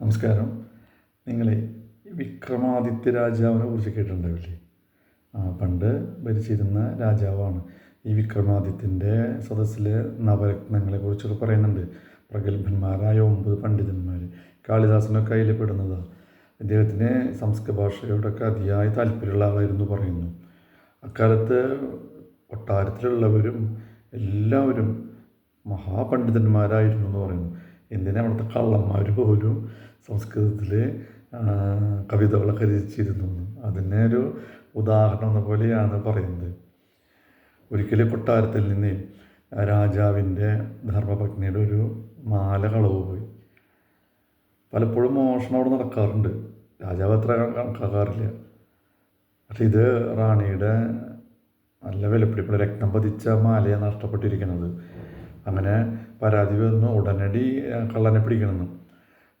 നമസ്കാരം. നിങ്ങളെ വിക്രമാദിത്യ രാജാവിനെ കുറിച്ച് കേട്ടിട്ടുണ്ടാവില്ലേ? ആ പണ്ട് ഭരിച്ചിരുന്ന രാജാവാണ്. ഈ വിക്രമാദിത്യന്റെ സദസ്സിലെ നവരത്നങ്ങളെ കുറിച്ചൊക്കെ പറയുന്നുണ്ട്. പ്രഗത്ഭന്മാരായ ഒമ്പത് പണ്ഡിതന്മാർ കാളിദാസനൊക്കെ അതിൽ പെടുന്നതാണ് ഇദ്ദേഹത്തിന് സംസ്കൃത ഭാഷയോടൊക്കെ അതിയായ താല്പര്യമുള്ള ആളായിരുന്നു പറയുന്നു. അക്കാലത്ത് കൊട്ടാരത്തിലുള്ളവരും എല്ലാവരും മഹാപണ്ഡിതന്മാരായിരുന്നു എന്ന് പറയുന്നു. എന്തിനാ അവിടുത്തെ കള്ളന്മാർ പോലും സംസ്കൃതത്തിൽ കവിതകളൊക്കെ രചിച്ചിരുന്നു. അതിനെ ഒരു ഉദാഹരണം എന്ന പോലെയാണ് പറയുന്നത്. ഒരിക്കൽ കൊട്ടാരത്തിൽ നിന്ന് രാജാവിന്റെ ധർമ്മപത്നിയുടെ ഒരു മാല കളവ് പോയി. പലപ്പോഴും മോഷണം അവിടെ നടക്കാറുണ്ട്. രാജാവ് അത്ര കണക്കാക്കാറില്ല. പക്ഷെ ഇത് റാണിയുടെ നല്ല വിലപിടിപ്പുള്ള രക്തം പതിച്ച മാലയാണ് നഷ്ടപ്പെട്ടിരിക്കുന്നത്. അങ്ങനെ പരാതി വന്നു. ഉടനടി കള്ളനെ പിടിക്കണമെന്ന്.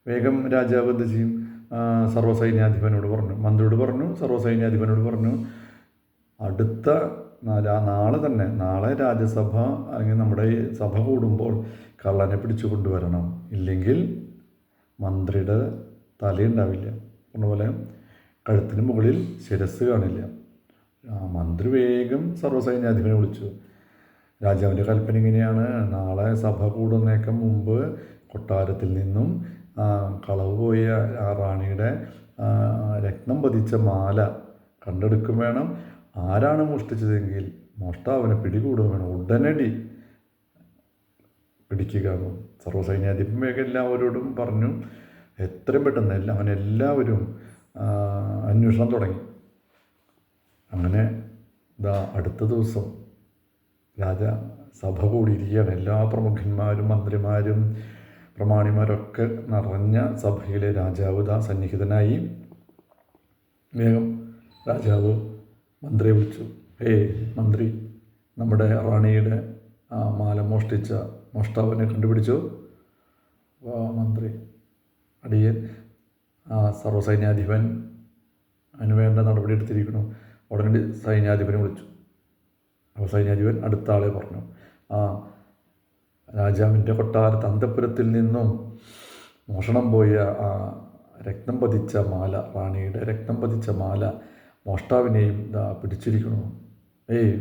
വേഗം രാജാവ് എന്ത് ചെയ്യും? സർവസൈന്യാധിപനോട് പറഞ്ഞു. മന്ത്രിയോട് പറഞ്ഞു സർവസൈന്യാധിപനോട് പറഞ്ഞു. അടുത്ത നാളെ തന്നെ നാളെ രാജ്യസഭ അല്ലെങ്കിൽ നമ്മുടെ സഭ കൂടുമ്പോൾ കള്ളനെ പിടിച്ചു കൊണ്ടുവരണം. ഇല്ലെങ്കിൽ മന്ത്രിയുടെ തലയുണ്ടാവില്ല. പറഞ്ഞ പോലെ കഴുത്തിന് മുകളിൽ ശിരസ് കാണില്ല. മന്ത്രി വേഗം സർവസൈന്യാധിപനെ വിളിച്ചു. രാജാവിന്റെ കൽപ്പന ഇങ്ങനെയാണ്. നാളെ സഭ കൂടുന്നേക്ക് മുമ്പ് കൊട്ടാരത്തിൽ നിന്നും കളവ് പോയ ആ റാണിയുടെ രക്തം പതിച്ച മാല കണ്ടെടുക്കും വേണം. ആരാണ് മോഷ്ടിച്ചതെങ്കിൽ മോഷ്ടാവിനെ പിടികൂടും വേണം. ഉടനടി പിടിക്കുക. വേഗം എല്ലാവരോടും പറഞ്ഞു. എത്രയും പെട്ടെന്ന് എല്ലാം അങ്ങനെ എല്ലാവരും അന്വേഷണം തുടങ്ങി. അങ്ങനെ ഇതാ അടുത്ത ദിവസം രാജ സഭ കൂടിയിരിക്കുകയാണ്. എല്ലാ പ്രമുഖന്മാരും മന്ത്രിമാരും പ്രമാണിമാരൊക്കെ നിറഞ്ഞ സഭയിലെ രാജാവ് ദാ സന്നിഹിതനായി. വേഗം രാജാവ് മന്ത്രിയെ വിളിച്ചു. ഏയ് മന്ത്രി നമ്മുടെ റാണിയുടെ ആ മാല മോഷ്ടിച്ച മോഷ്ടാവിനെ കണ്ടുപിടിച്ചു? മന്ത്രി അടിയൻ ആ സർവസൈന്യാധിപൻ അതിന് വേണ്ട നടപടി എടുത്തിരിക്കുന്നു ഉടനടി സൈന്യാധിപനെ വിളിച്ചു. അപ്പോൾ സൈന്യാധിപൻ അടുത്ത ആളെ പറഞ്ഞു. ആ രാജാവിന്റെ കൊട്ടാരത്ത് അന്തപുരത്തിൽ നിന്നും മോഷണം പോയ ആ രക്തം പതിച്ച മാല റാണിയുടെ രക്തം പതിച്ച മാല മോഷ്ടാവിനെയും ഇതാ പിടിച്ചിരിക്കണു ഏയ്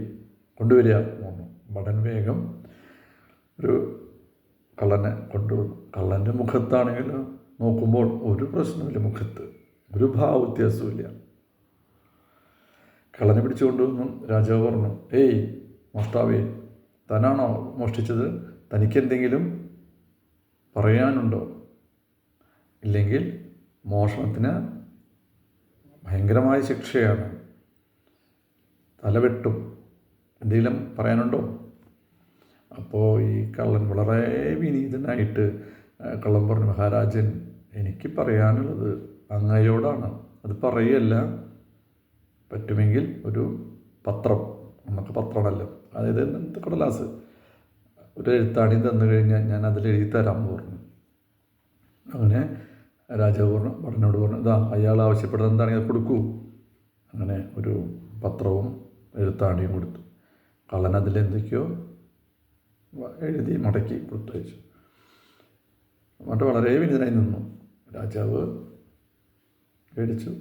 കൊണ്ടുവരിക പറഞ്ഞു ഭടൻ വേഗം ഒരു കള്ളനെ കൊണ്ടുവന്നു. കള്ളന്റെ മുഖത്താണെങ്കിലും നോക്കുമ്പോൾ ഒരു പ്രശ്നമില്ല മുഖത്ത് ഒരു ഭാവവ്യത്യാസവും കള്ളനെ പിടിച്ചു പിടിച്ചുകൊണ്ട് രാജാവ് പറഞ്ഞു ഏയ് മോഷ്ടാവേ താനാണോ മോഷ്ടിച്ചത്? തനിക്കെന്തെങ്കിലും പറയാനുണ്ടോ? ഇല്ലെങ്കിൽ മോഷണത്തിന് ഭയങ്കരമായ ശിക്ഷയാണ്. തലവെട്ടും. എന്തെങ്കിലും പറയാനുണ്ടോ? അപ്പോൾ ഈ കള്ളൻ വളരെ വിനീതനായിട്ട് കള്ളൻ പറഞ്ഞു മഹാരാജൻ എനിക്ക് പറയാനുള്ളത് അങ്ങയോടാണ്. അത് പറയല്ല. പറ്റുമെങ്കിൽ ഒരു പത്രം നമുക്ക് പത്രമാണല്ലോ അതായത് എന്ത് കടലാസ്. ഒരു എഴുത്താണി തന്നു കഴിഞ്ഞാൽ ഞാൻ അതിൽ എഴുതി തരാമെന്ന് പറഞ്ഞു. അങ്ങനെ രാജാവ് പറഞ്ഞു ഭടനോട് പറഞ്ഞു ഇതാ അയാൾ ആവശ്യപ്പെടുന്നത് എന്താണെങ്കിൽ കൊടുക്കൂ. അങ്ങനെ ഒരു പത്രവും എഴുത്താണിയും കൊടുത്തു. കള്ളൻ അതിൽ എന്തൊക്കെയോ എഴുതി മടക്കി കൊടുത്തയച്ചു. എന്നിട്ട് വളരെ വിനിതനായി നിന്നു. രാജാവ് പേടിച്ചു.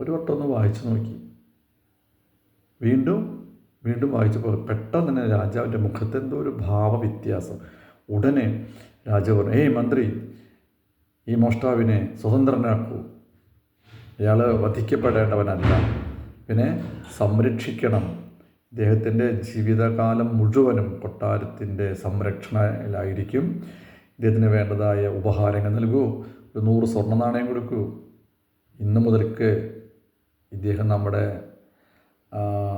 ഒരു വട്ടം ഒന്ന് വായിച്ചു നോക്കി. വീണ്ടും വീണ്ടും വായിച്ചപ്പോൾ പെട്ടെന്ന് തന്നെ രാജാവിന്റെ മുഖത്ത് എന്തോ ഒരു ഭാവവ്യത്യാസം. ഉടനെ രാജാവ് പറഞ്ഞു ഏയ് മന്ത്രി ഈ മോഷ്ടാവിനെ സ്വതന്ത്രനാക്കൂ. ഇയാൾ വധിക്കപ്പെടേണ്ടവനല്ല. പിന്നെ സംരക്ഷിക്കണം. ഇദ്ദേഹത്തിന്റെ ജീവിതകാലം മുഴുവനും കൊട്ടാരത്തിന്റെ സംരക്ഷണയിലായിരിക്കും. ഇദ്ദേഹത്തിന് വേണ്ടതായ ഉപഹാരങ്ങൾ നൽകൂ. ഒരു നൂറ് സ്വർണ നാണയം കൊടുക്കൂ. ഇന്നു മുതൽക്ക് ഇദ്ദേഹം നമ്മുടെ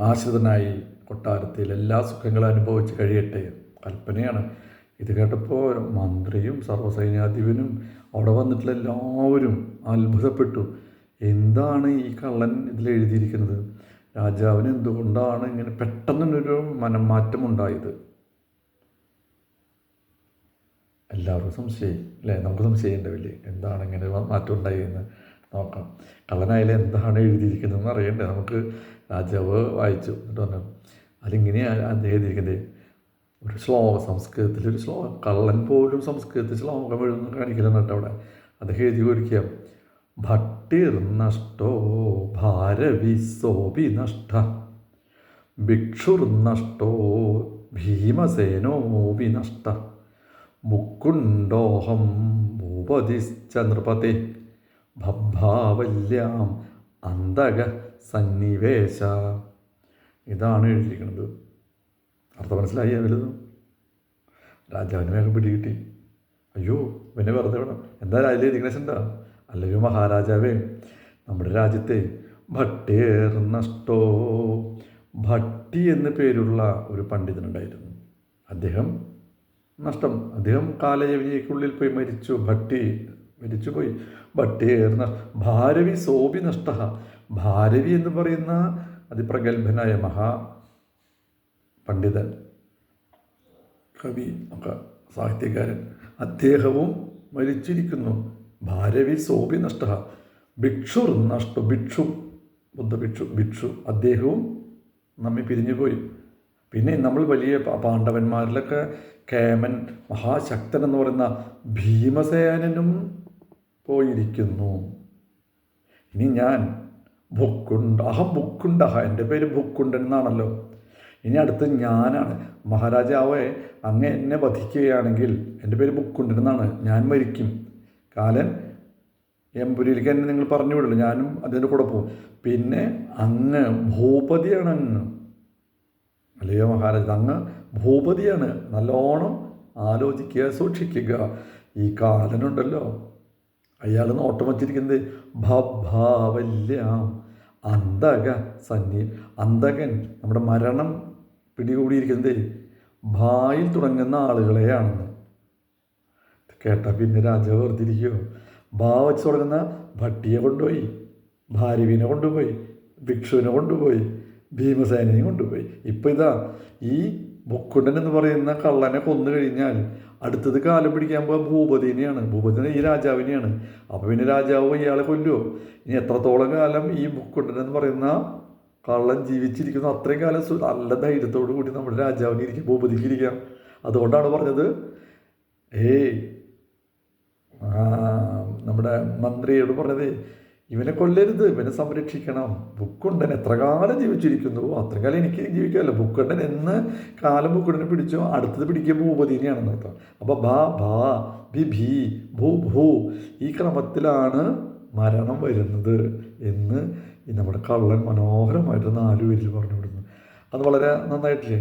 ആശ്രിതനായി കൊട്ടാരത്തിൽ എല്ലാ സുഖങ്ങളും അനുഭവിച്ച് കഴിയട്ടെ. കൽപ്പനയാണ്. ഇത് കേട്ടപ്പോൾ മന്ത്രിയും സർവസൈന്യാധിപനും അവിടെ വന്നിട്ടുള്ള എല്ലാവരും അത്ഭുതപ്പെട്ടു. എന്താണ് ഈ കള്ളൻ ഇതിൽ എഴുതിയിരിക്കുന്നത്? രാജാവിന് എന്തുകൊണ്ടാണ് ഇങ്ങനെ പെട്ടെന്നൊരു മനംമാറ്റം ഉണ്ടായത് എല്ലാവർക്കും സംശയം അല്ലേ? നമുക്ക് സംശയം ഉണ്ടാവില്ലേ? എന്താണ് ഇങ്ങനെ മാറ്റം ഉണ്ടായെന്ന് നോക്കാം. കള്ളനായാലും എന്താണ് എഴുതിയിരിക്കുന്നതെന്ന് അറിയണ്ടേ? നമുക്ക് രാജാവ് വായിച്ചു. എന്നിട്ട് പറഞ്ഞു അതിങ്ങനെയാണ് അദ്ദേഹം എഴുതിയിരിക്കുന്നത് ഒരു ശ്ലോകം സംസ്കൃതത്തിലൊരു ശ്ലോകം. കള്ളൻ പോലും സംസ്കൃതത്തിൽ ശ്ലോകം എഴുതുന്ന കാണിക്കുന്നുണ്ട് അവിടെ. അദ്ദേഹം എഴുതി ഒരുക്കിയ ഭട്ടിർ നഷ്ടോ ഭാരവി സോപി നഷ്ട. ഭിക്ഷുർ നഷ്ടോ ഭീമസേനോപി നഷ്ട. മുക്കുണ്ടോഹം ഭൂപതിശ്ച നൃപത്തെ ഭഭാവല്യാം അന്തക സന്നിവേശ. ഇതാണ് എഴുതിയിരിക്കുന്നത്. അർത്ഥം മനസ്സിലായി വലുതും. രാജാവിന് വേഗം പിടികിട്ടി അയ്യോ പിന്നെ വെറുതെ വേണം. എന്താ രാജ്യം എഴുതിക്കണ എന്താ? അല്ലയോ മഹാരാജാവേ നമ്മുടെ രാജ്യത്തെ ഭട്ടേർ നഷ്ടോ? ഭട്ടി എന്ന പേരുള്ള ഒരു പണ്ഡിതനുണ്ടായിരുന്നു. അദ്ദേഹം നഷ്ടം. അദ്ദേഹം കാലയവനിക്കുള്ളിൽ പോയി മരിച്ചു. ഭട്ടി മരിച്ചുപോയി. ഭട്ടേർന്ന ഭാരവി സോപി നഷ്ട ഭാരവി എന്ന് പറയുന്ന അതിപ്രഗത്ഭനായ മഹാ പണ്ഡിതൻ കവി ഒക്കെ സാഹിത്യകാരൻ അദ്ദേഹവും മരിച്ചിരിക്കുന്നു. ഭാരവി സോപി നഷ്ട ഭിക്ഷുർ നഷ്ട ഭിക്ഷു ബുദ്ധ ഭിക്ഷു ഭിക്ഷു അദ്ദേഹവും നമ്മെ പിരിഞ്ഞുപോയി. പിന്നെ നമ്മൾ വലിയ പാണ്ഡവന്മാരിലൊക്കെ കേമൻ മഹാശക്തൻ എന്ന് പറയുന്ന ഭീമസേനനും പോയിരിക്കുന്നു. ഇനി ഞാൻ ബുക്കുണ്ട് അഹം ബുക്കുണ്ടഹ എന്റെ പേര് ഭുക്കുണ്ടൻ എന്നാണല്ലോ. ഇനി അടുത്ത് ഞാനാണ്. മഹാരാജാവേ അങ്ങ് എന്നെ വധിക്കുകയാണെങ്കിൽ എന്റെ പേര് ബുക്കുണ്ടൻ എന്നാണ്. ഞാൻ മരിക്കും. കാലൻ എമ്പുരിയിലേക്ക് എന്നെ നിങ്ങൾ പറഞ്ഞു വിടില്ല. ഞാനും അതിന്റെ കൂടെ പോകും. പിന്നെ അങ്ങ് ഭൂപതിയാണ് അങ്ങ്. അല്ലയോ മഹാരാജ അങ്ങ് ഭൂപതിയാണ്. നല്ലോണം ആലോചിക്കുക സൂക്ഷിക്കുക. ഈ കാലനുണ്ടല്ലോ. അയാൾ നോട്ടം വച്ചിരിക്കുന്നത് ഭഭാവല്യാം അന്തക സന്നി അന്തകൻ നമ്മുടെ മരണം പിടികൂടിയിരിക്കുന്നത് ഭായിൽ തുടങ്ങുന്ന ആളുകളെയാണെന്ന്. കേട്ട പിന്നെ രാജാവ് വെറുതിരിക്കുകയോ ഭാ വെച്ച് തുടങ്ങുന്ന ഭട്ടിയെ കൊണ്ടുപോയി ഭാര്യവിനെ കൊണ്ടുപോയി ഭിക്ഷുവിനെ കൊണ്ടുപോയി ഭീമസേനയും കൊണ്ടുപോയി. ഇപ്പം ഇതാ ഈ ബുക്കുണ്ടൻ എന്ന് പറയുന്ന കള്ളനെ കൊന്നു കഴിഞ്ഞാൽ അടുത്തത് കാലം പിടിക്കാൻ പോകാൻ ഭൂപതിനെയാണ്. ഭൂപതിനെ ഈ രാജാവിനെയാണ്. അപ്പോൾ പിന്നെ രാജാവ് ഇയാളെ കൊല്ലുമോ ഇനി എത്രത്തോളം കാലം ഈ ബുക്കുണ്ടൻ എന്ന് പറയുന്ന കള്ളൻ ജീവിച്ചിരിക്കുന്നു? അത്രയും കാലം നല്ല ധൈര്യത്തോടു കൂടി നമ്മുടെ രാജാവിന് ഇരിക്കാം ഭൂപതിക്ക് ഇരിക്കാം. അതുകൊണ്ടാണ് പറഞ്ഞത് ഏയ് നമ്മുടെ മന്ത്രിയോട് പറഞ്ഞത് ഇവനെ കൊല്ലരുത് ഇവനെ സംരക്ഷിക്കണം. ബുക്കുണ്ടൻ എത്ര കാലം ജീവിച്ചിരിക്കുന്നു. അത്ര കാലം എനിക്ക് ജീവിക്കാമല്ലോ. ബുക്കുണ്ടൻ എന്ന് കാലം ബുക്കുണ്ടനെ പിടിച്ചോ അടുത്തത് പിടിക്കുക ഭൂപതിനെയാണെന്ന് അർത്ഥം. അപ്പോൾ ബാ ബാ ബി ഭീ ഭൂ ഭൂ ഈ ക്രമത്തിലാണ് മരണം വരുന്നത് എന്ന് നമ്മുടെ കള്ളൻ മനോഹരമായിട്ട് നാലു പേരിൽ പറഞ്ഞു വിടുന്നു അത് വളരെ നന്നായിട്ടില്ലേ?